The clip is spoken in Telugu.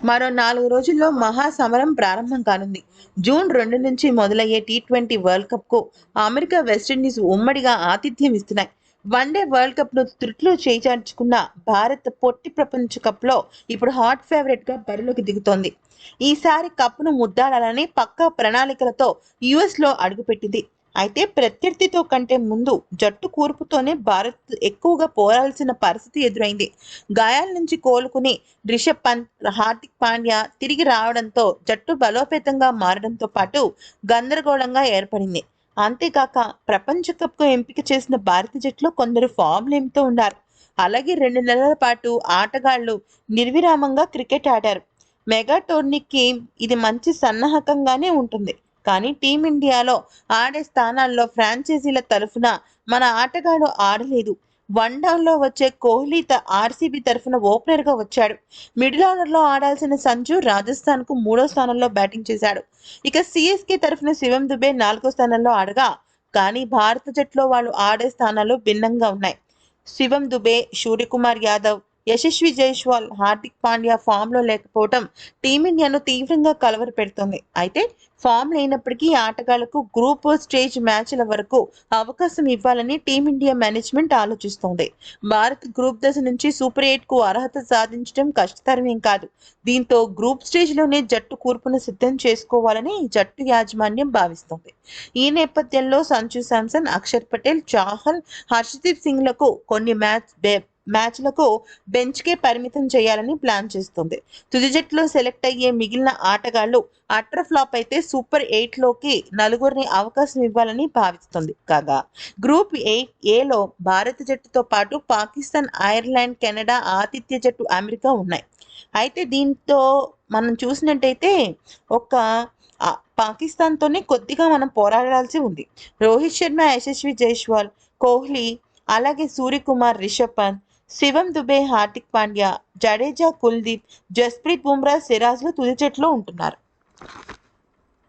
మరో నాలుగు రోజుల్లో మహాసమరం ప్రారంభం కానుంది. జూన్ రెండు నుంచి మొదలయ్యే టీ ట్వంటీ వరల్డ్ కప్కు అమెరికా వెస్టిండీస్ ఉమ్మడిగా ఆతిథ్యం ఇస్తున్నాయి. వన్డే వరల్డ్ కప్ను త్రుట్లో చేజార్చుకున్న భారత్ పొట్టి ప్రపంచ కప్లో ఇప్పుడు హాట్ ఫేవరెట్గా బరిలోకి దిగుతోంది. ఈసారి కప్ను ముద్దాడాలని పక్కా ప్రణాళికలతో యుఎస్లో అడుగుపెట్టింది అయితే ప్రత్యర్థితో కంటే ముందు జట్టు కూర్పుతోనే భారత్ ఎక్కువగా పోరాల్సిన పరిస్థితి ఎదురైంది. గాయాల నుంచి కోలుకుని రిషబ్ పంత్ హార్దిక్ పాండ్యా తిరిగి రావడంతో జట్టు బలోపేతంగా మారడంతో పాటు గందరగోళంగా ఏర్పడింది. అంతేకాక ప్రపంచ కప్కు ఎంపిక చేసిన భారత జట్టులో కొందరు ఫామ్లేమితో ఉన్నారు. అలాగే రెండు నెలల పాటు ఆటగాళ్ళు నిర్విరామంగా క్రికెట్ ఆడారు. మెగా టోర్నీకి ఇది మంచి సన్నాహకంగానే ఉంటుంది. కానీ టీమిండియాలో ఆడే స్థానాల్లో ఫ్రాంచైజీల తరఫున మన ఆటగాడు ఆడలేదు. వన్ డౌన్లో వచ్చే కోహ్లీ ఆర్సీబీ తరఫున ఓపెనర్గా వచ్చాడు. మిడిల్ ఆర్డర్లో ఆడాల్సిన సంజు రాజస్థాన్కు మూడో స్థానంలో బ్యాటింగ్ చేశాడు. ఇక సిఎస్కే తరఫున శివం దుబే నాలుగో స్థానంలో ఆడగా కానీ భారత జట్టులో వాళ్ళు ఆడే స్థానాలు భిన్నంగా ఉన్నాయి. శివం దుబే సూర్యకుమార్ యాదవ్ యశస్వి జైస్వాల్ హార్దిక్ పాండ్యా ఫామ్లో లేకపోవడం టీమిండియాను తీవ్రంగా కలవర పెడుతుంది అయితే ఫామ్ లేనప్పటికీ ఆటగాళ్ళకు గ్రూప్ స్టేజ్ మ్యాచ్ల వరకు అవకాశం ఇవ్వాలని టీమిండియా మేనేజ్మెంట్ ఆలోచిస్తోంది. భారత్ గ్రూప్ దశ నుంచి సూపర్ ఎయిట్కు అర్హత సాధించడం కష్టతరమేం కాదు. దీంతో గ్రూప్ స్టేజ్లోనే జట్టు కూర్పును సిద్ధం చేసుకోవాలని జట్టు యాజమాన్యం భావిస్తోంది. ఈ నేపథ్యంలో సంజు శాంసన్ అక్షర్ పటేల్ చాహల్ హర్షదీప్ సింగ్లకు కొన్ని మ్యాచ్ మ్యాచ్లకు బెంచ్కే పరిమితం చేయాలని ప్లాన్ చేస్తుంది. తుది జట్టులో సెలెక్ట్ అయ్యే మిగిలిన ఆటగాళ్ళు అట్ర ఫ్లాప్ అయితే సూపర్ ఎయిట్లోకి నలుగురిని అవకాశం ఇవ్వాలని భావిస్తుంది కాగా. గ్రూప్ ఎయిట్ ఏలో భారత జట్టుతో పాటు పాకిస్తాన్ ఐర్లాండ్ కెనడా ఆతిథ్య జట్టు అమెరికా ఉన్నాయి. అయితే దీంతో మనం చూసినట్టయితే ఒక పాకిస్తాన్తోనే కొద్దిగా మనం పోరాడాల్సి ఉంది. రోహిత్ శర్మ యశస్వి జైస్వాల్ కోహ్లీ అలాగే సూర్యకుమార్ రిషబ్ పంత్ శివం దుబే హార్దిక్ పాండ్యా జడేజా కుల్దీప్ జస్ప్రీత్ బుమ్రా సిరాజ్లు తుది జట్టులో ఉంటున్నారు.